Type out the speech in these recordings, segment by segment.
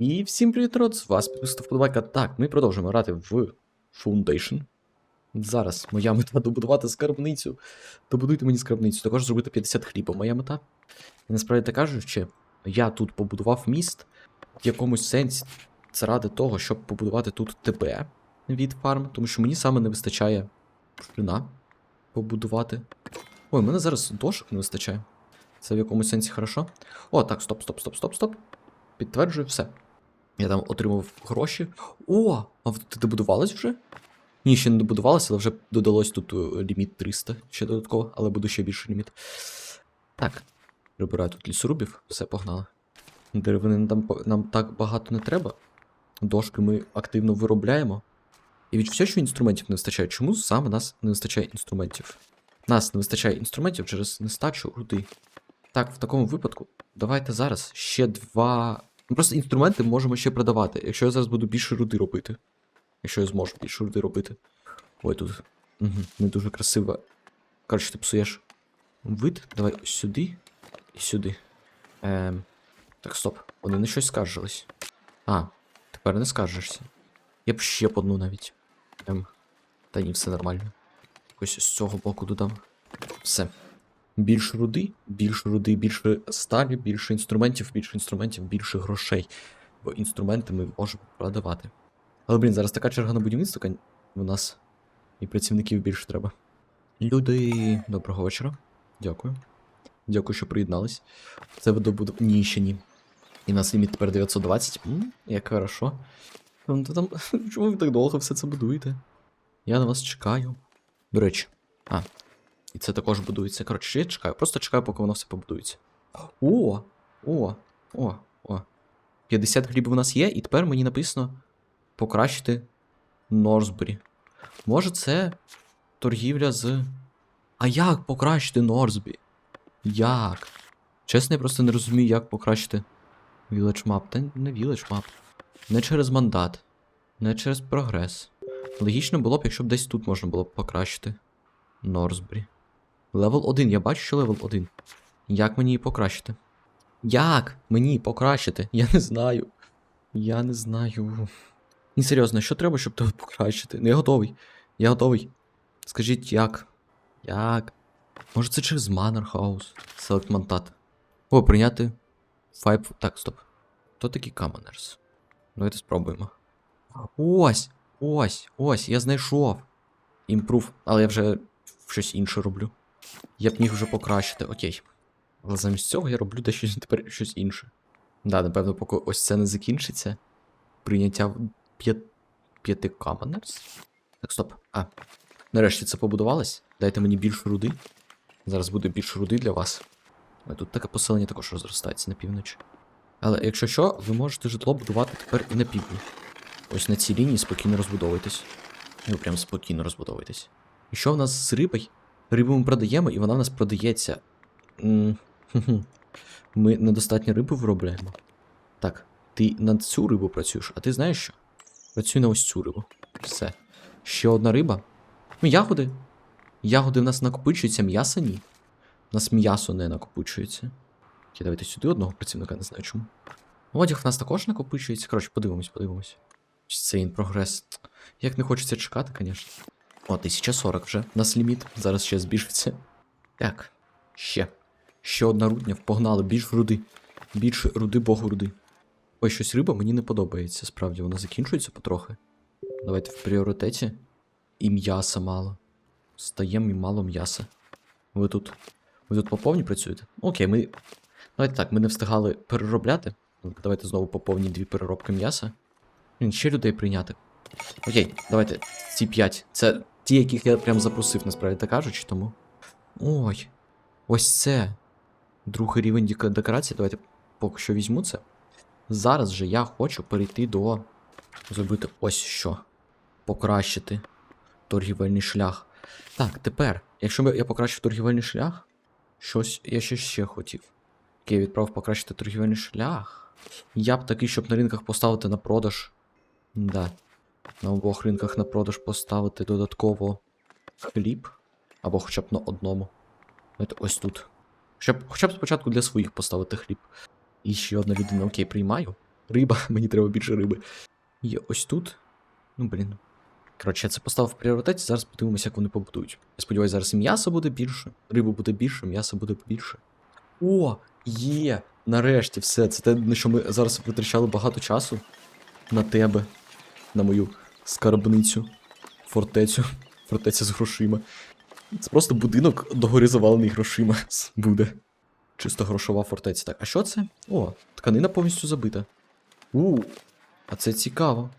І всім привіт, народ, з вас підписав вподобайка. Так, ми продовжуємо грати в Foundation. Зараз моя мета добудувати скарбницю. Добудуйте мені скарбницю. Також зробити 50 хліба. Моя мета. І насправді так кажучи, я тут побудував міст в якомусь сенсі. Це ради того, щоб побудувати тут ТБ від фарм, тому що мені саме не вистачає шина побудувати. Ой, мене зараз дошок не вистачає. Це в якомусь сенсі хорошо. О, так, стоп, стоп, стоп, стоп, стоп. Підтверджую все. Я там отримав гроші. О, а ти добудувалась вже? Ні, ще не добудувалася, але вже додалось тут е, ліміт 300 ще додатково, але буде ще більший ліміт. Так, прибираю тут лісорубів, все погнали. Деревини нам, нам так багато не треба. Дошки ми активно виробляємо. І відчуття, що інструментів не вистачає. Чому саме нас не вистачає інструментів? Нас не вистачає інструментів через нестачу руди. Так, в такому випадку, давайте зараз ще два. Ну, просто інструменти можемо ще продавати. Якщо я зараз буду більше руди робити. Якщо я зможу більше руди робити. Ой, тут. Угу, не дуже красиво. Коротше, ти псуєш вид. Давай ось сюди і сюди. Ем. Так, стоп. Вони на щось скаржились. А, тепер не скаржишся. Я б ще б одну навіть. Ем. Та ні, все нормально. Якось з цього боку додам. Все. Більше руди, більше руди, більше сталі, більше інструментів, більше інструментів, більше грошей. Бо інструменти ми можемо продавати. Але, блін, зараз така черга на будівництво у нас. І працівників більше треба. Люди, доброго вечора. Дякую. Дякую, що приєднались. Це добуду. Ні, ще ні. І нас ліміт тепер 920. М, як хорошо. Ну, там... Чому ви так довго все це будуєте? Я на вас чекаю. До речі. А, і це також будується. Коротше, я чекаю. Просто чекаю, поки воно все побудується. О! О! О! О! 50 хлібів у нас є, і тепер мені написано покращити Норсбері. Може, це торгівля з. А як покращити Норсбі? Як? Чесно, я просто не розумію, як покращити Village Map. Та не Village Map. Не через мандат, не через прогрес. Логічно було б, якщо б десь тут можна було б покращити. Норсбері. Левел 1, я бачу, що левел 1. Як мені її покращити? Як мені покращити? Я не знаю. Я не знаю. Ні, серйозно, що треба, щоб тебе покращити? Ну, я готовий. Я готовий. Скажіть, як? Як? Може це через House? Select Mantat. О, прийняти. Five. Так, стоп. Хто такі Commoners? Давайте спробуємо. Ось! Ось! Ось! Я знайшов! Імпрув, але я вже щось інше роблю. Я б міг вже покращити, окей. Але замість цього я роблю дещо тепер щось інше. Да, напевно, поки ось це не закінчиться. Прийняття п'ят... п'яти каменерс. Так, стоп. А. Нарешті це побудувалось. Дайте мені більше руди. Зараз буде більше руди для вас. А тут таке поселення також розростається на півночі. Але якщо що, ви можете житло будувати тепер і на півдні. Ось на цій лінії спокійно розбудовуйтесь. Ну, прям спокійно розбудовуйтесь. І що в нас з рибою? Рибу ми продаємо, і вона в нас продається. Ми недостатньо риби виробляємо. Так, ти на цю рибу працюєш, а ти знаєш що? Працюй на ось цю рибу. Все. Ще одна риба. Ну, ягоди. Ягоди в нас накопичуються, м'ясо ні. У нас м'ясо не накопичується. Окей, давайте сюди одного працівника, не знаю чому. Одяг в нас також накопичується. Коротше, подивимось, подивимось. Ось Це він прогрес. Як не хочеться чекати, звісно. О, 1040 вже. У нас ліміт. Зараз ще збільшиться. Так. Ще. Ще одна рудня. Погнали. Більш руди. Більше руди, богу руди. Ой, щось риба мені не подобається, справді. Вона закінчується потрохи. Давайте в пріоритеті. І м'яса мало. Стаємо і мало м'яса. Ви тут. Ви тут по повній працюєте? Окей, ми. Давайте так, ми не встигали переробляти. Давайте знову по повній дві переробки м'яса. Ще людей прийняти. Окей, давайте. Ці п'ять. Це ті, яких я прям запросив, насправді так кажучи, тому. Ой. Ось це. Другий рівень декорації. Давайте поки що візьму це. Зараз же я хочу перейти до. Зробити ось що. Покращити торгівельний шлях. Так, тепер, якщо я покращу торгівельний шлях, щось я ще ще хотів. Я відправив покращити торгівельний шлях. Я б такий, щоб на ринках поставити на продаж. Да. На обох ринках на продаж поставити додатково хліб. Або хоча б на одному. Давайте ось тут. Хоча б, хоча б спочатку для своїх поставити хліб. І ще одна людина, окей, приймаю. Риба, мені треба більше риби. Є ось тут. Ну, блін. Коротше, я це поставив в пріоритеті, зараз подивимося, як вони побудують. Я сподіваюся, зараз і м'ясо буде більше, риби буде більше, м'ясо буде більше. О, є! Нарешті все. Це те, на що ми зараз витрачали багато часу. На тебе, на мою скарбницю, фортецю, фортеця з грошима. Це просто будинок догори завалений грошима буде. Чисто грошова фортеця. Так, а що це? О, тканина повністю забита. У, а це цікаво.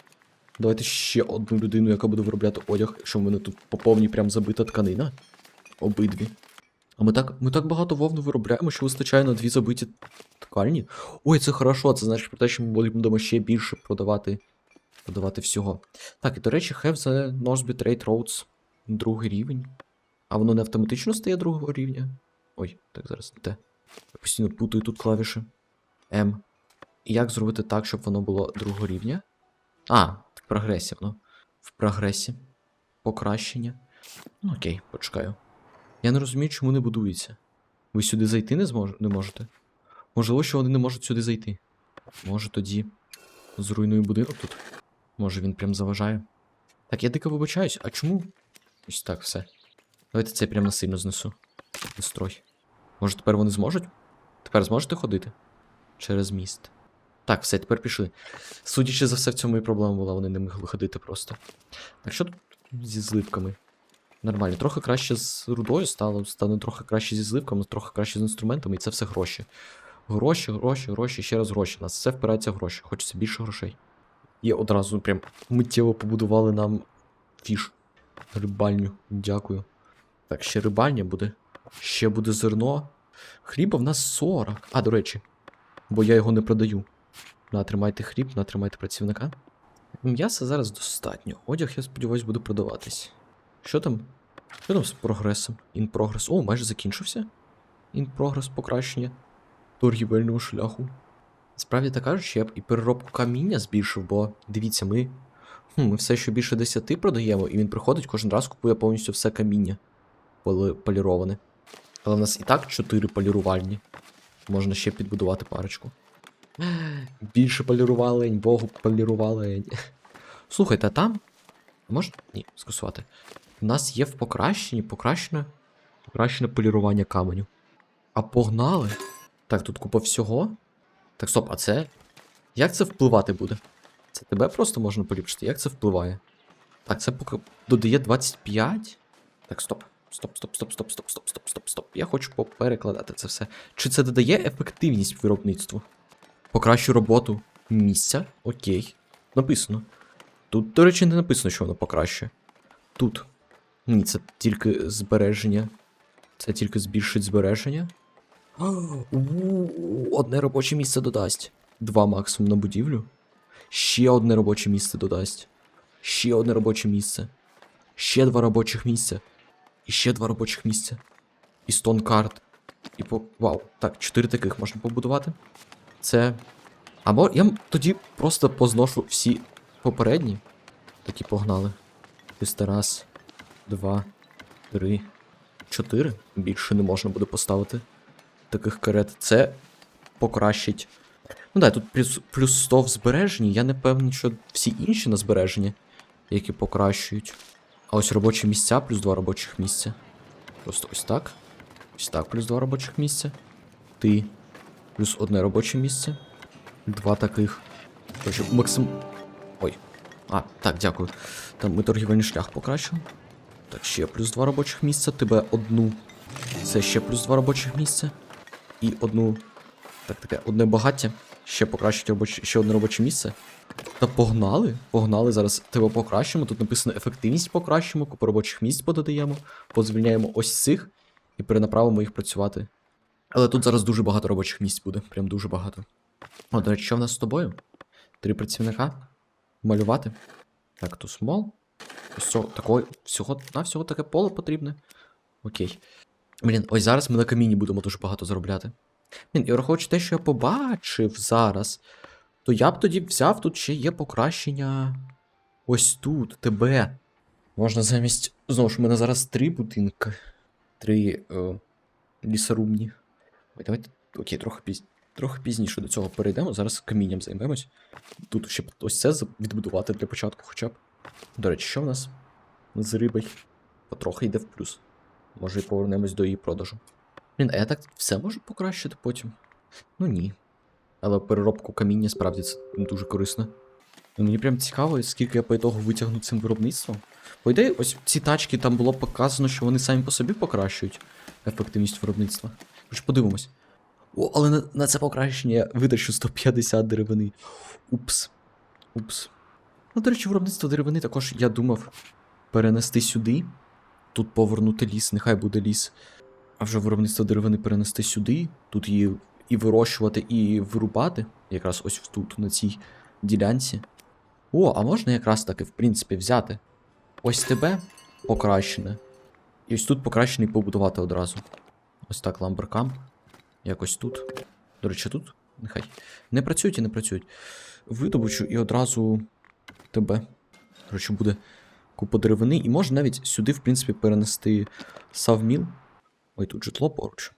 Давайте ще одну людину, яка буде виробляти одяг, якщо в мене тут по повній прям забита тканина. Обидві. А ми так, ми так багато вовну виробляємо, що вистачає на дві забиті ткальні. Ой, це хорошо, це значить про те, що ми будемо ще більше продавати, продавати всього. Так, і до речі, have the Northby Trade Roads другий рівень. А воно не автоматично стає другого рівня. Ой, так зараз те. Я постійно путаю тут клавіші. М. І як зробити так, щоб воно було другого рівня? А, в прогресі воно. В прогресі. Покращення. Ну окей, почекаю. Я не розумію, чому не будується. Ви сюди зайти не, змож... не можете? Можливо, що вони не можуть сюди зайти. Може тоді зруйную будинок тут? Може він прям заважає. Так, я дико вибачаюсь, а чому? Ось так все. Давайте це прям насильно знесу. Настрой. Може тепер вони зможуть? Тепер зможете ходити? Через міст. Так, все, тепер пішли. Судячи за все, в цьому і проблема була, вони не могли ходити просто. Так що тут зі зливками? Нормально, трохи краще з рудою стало, стане трохи краще зі зливками, трохи краще з інструментами, і це все гроші. Гроші, гроші, гроші, ще раз гроші. У нас все впирається в гроші. Хочеться більше грошей. І одразу прям миттєво побудували нам фіш. Рибальню. Дякую. Так, ще рибальня буде. Ще буде зерно. Хліба в нас 40. А, до речі, бо я його не продаю. Натримайте хліб, натримайте працівника. М'яса зараз достатньо. Одяг, я сподіваюся, буде продаватись. Що там? Що там з прогресом? Progress. О, майже закінчився. Progress покращення торгівельного шляху. Справді так кажучи, я б і переробку каміння збільшив, бо дивіться, ми. Ми все ще більше 10 продаємо, і він приходить кожен раз купує повністю все каміння поли- поліроване. Але в нас і так 4 полірувальні. Можна ще підбудувати парочку. Більше полірувалень, Богу полірувалень. Слухайте, а там. Можна? Ні, скасувати. У нас є в покращенні покращене, покращене полірування каменю. А погнали. Так, тут купа всього. Так, стоп, а це. Як це впливати буде? Це тебе просто можна поліпшити. Як це впливає? Так, це поки додає 25. Так, стоп. Стоп, стоп, стоп, стоп, стоп, стоп, стоп, стоп, стоп. Я хочу поперекладати це все. Чи це додає ефективність виробництву? Покращу роботу місця. Окей. Написано. Тут, до речі, не написано, що воно покращує. Тут. Ні, це тільки збереження. Це тільки збільшить збереження. Одне робоче місце додасть. Два максимум на будівлю. Ще одне робоче місце додасть. Ще одне робоче місце. Ще два робочих місця. І ще два робочих місця. І стон карт. І по. Вау. Так, чотири таких можна побудувати. Це. Або я тоді просто позношу всі попередні. Такі погнали. Ось раз, два, три, чотири. Більше не можна буде поставити таких карет. Це покращить. Ну да, тут плюс, плюс 100 в збереженні. Я не певний, що всі інші на збереженні, які покращують. А ось робочі місця, плюс 2 робочих місця. Просто ось так. Ось так, плюс 2 робочих місця. Ти. Плюс одне робоче місце. Два таких. Короче, максим. Ой. А, так, дякую. Там ми торгівельний шлях покращили. Так, ще плюс два робочих місця. Тебе одну. Це ще плюс два робочих місця. І одну. Так, таке, одне багаття. Ще покращить робоче, ще одне робоче місце. Та погнали. Погнали. Зараз тебе покращимо. Тут написано ефективність покращимо, купу робочих місць подаємо, позвільняємо ось цих і перенаправимо їх працювати. Але тут зараз дуже багато робочих місць буде. Прям дуже багато. О, до речі, що в нас з тобою? Три працівника. Малювати. Так, то смол. Ось такої, всього, на всього таке поле потрібне. Окей. Блін, ось зараз ми на каміні будемо дуже багато заробляти. Блін, і враховуючи те, що я побачив зараз, то я б тоді взяв тут ще є покращення. Ось тут, тебе. Можна замість. Знову ж, у мене зараз три будинки. Три е, лісорубні. Ой, давайте. Окей, трохи пізніше. Трохи пізніше до цього перейдемо. Зараз камінням займемось. Тут ще ось це відбудувати для початку, хоча б. До речі, що в нас з рибою? Потрохи йде в плюс. Може і повернемось до її продажу. Блін, а я так все можу покращити потім? Ну ні. Але переробку каміння справді це дуже корисно. Ну, Мені прям цікаво, скільки я по ітогу витягну цим виробництвом. По ідеї, ось ці тачки там було показано, що вони самі по собі покращують ефективність виробництва. Хоч подивимось. О, але на, на це покращення я витрачу 150 деревини. Упс. Упс. Ну, до речі, виробництво деревини також я думав перенести сюди. Тут повернути ліс, нехай буде ліс. А вже виробництво деревини перенести сюди. Тут її і вирощувати, і вирубати. Якраз ось тут, на цій ділянці. О, а можна якраз таки, в принципі, взяти ось тебе покращене. І ось тут покращений побудувати одразу. Ось так ламберкам. Якось тут. До речі, тут? Нехай. Не працюють і не працюють. Видобучу і одразу тебе. До речі, буде купа деревини. І можна навіть сюди, в принципі, перенести савміл. Ой, тут житло поруч.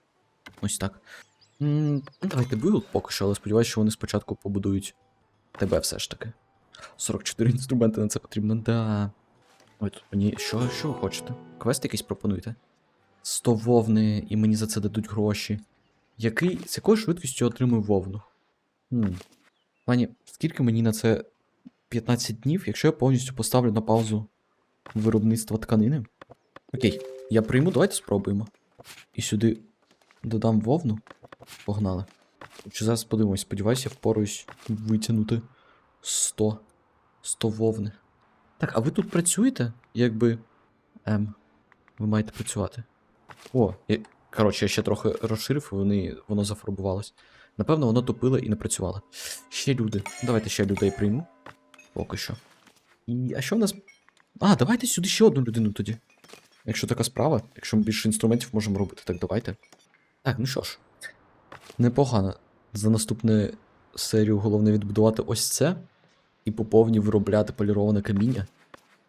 Ось так. М, ну, Давайте билд поки що, але сподіваюся, що вони спочатку побудують тебе все ж таки. 44 інструменти на це потрібно, да. Ой, тут мені. Що, що ви хочете? Квест якийсь пропонуєте? 100 вовни, і мені за це дадуть гроші. Який. З якою швидкістю отримую вовну? Хм. Пані, скільки мені на це 15 днів, якщо я повністю поставлю на паузу виробництва тканини? Окей, я прийму, давайте спробуємо. І сюди додам вовну. Погнали. Чи зараз подивимось, сподіваюся, я впораюсь витягнути 100. 100 вовни. Так, а ви тут працюєте? Якби. Ем. Ви маєте працювати. О, я... коротше, я ще трохи розширив, і вони... воно зафарбувалось. Напевно, воно тупило і не працювало. Ще люди. Давайте ще людей прийму. Поки що. І... А що в нас. А, давайте сюди ще одну людину тоді. Якщо така справа, якщо ми більше інструментів можемо робити, так давайте. Так, ну що ж. Непогано. За наступну серію головне відбудувати ось це. І по повній виробляти поліроване каміння.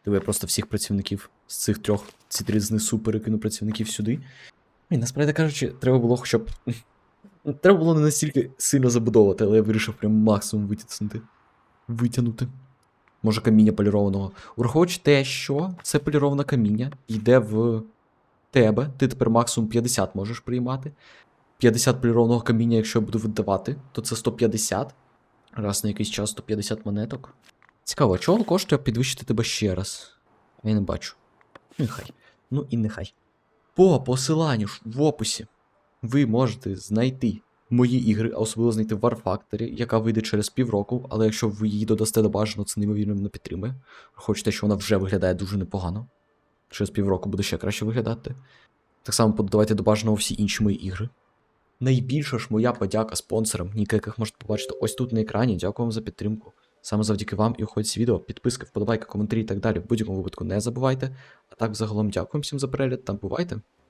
Диви, я просто всіх працівників з цих трьох, ці три знесу перекину працівників сюди. І насправді кажучи, треба було хоча б. Треба було не настільки сильно забудовувати, але я вирішив прям максимум витягнути. Витягнути. Може, каміння полірованого. Враховуючи те, що це поліроване каміння йде в тебе. Ти тепер максимум 50 можеш приймати. 50 полірованого каміння, якщо я буду видавати, то це 150. Раз на якийсь час 150 монеток. Цікаво, чого коштує підвищити тебе ще раз? Я не бачу. Нехай. Ну і нехай. По посиланню в описі ви можете знайти мої ігри, а особливо знайти War Factory, яка вийде через півроку, але якщо ви її додасте до бажаного, це неймовірно мене підтримує. Хочете, що вона вже виглядає дуже непогано. Через півроку буде ще краще виглядати. Так само подавайте до бажаного всі інші мої ігри. Найбільша ж моя подяка спонсорам, ніка яких можете побачити ось тут на екрані. Дякую вам за підтримку. Саме завдяки вам і уходить відео, підписки, вподобайки, коментарі і так далі. В будь-якому випадку не забувайте. А так, загалом, дякую всім за перегляд та бувайте!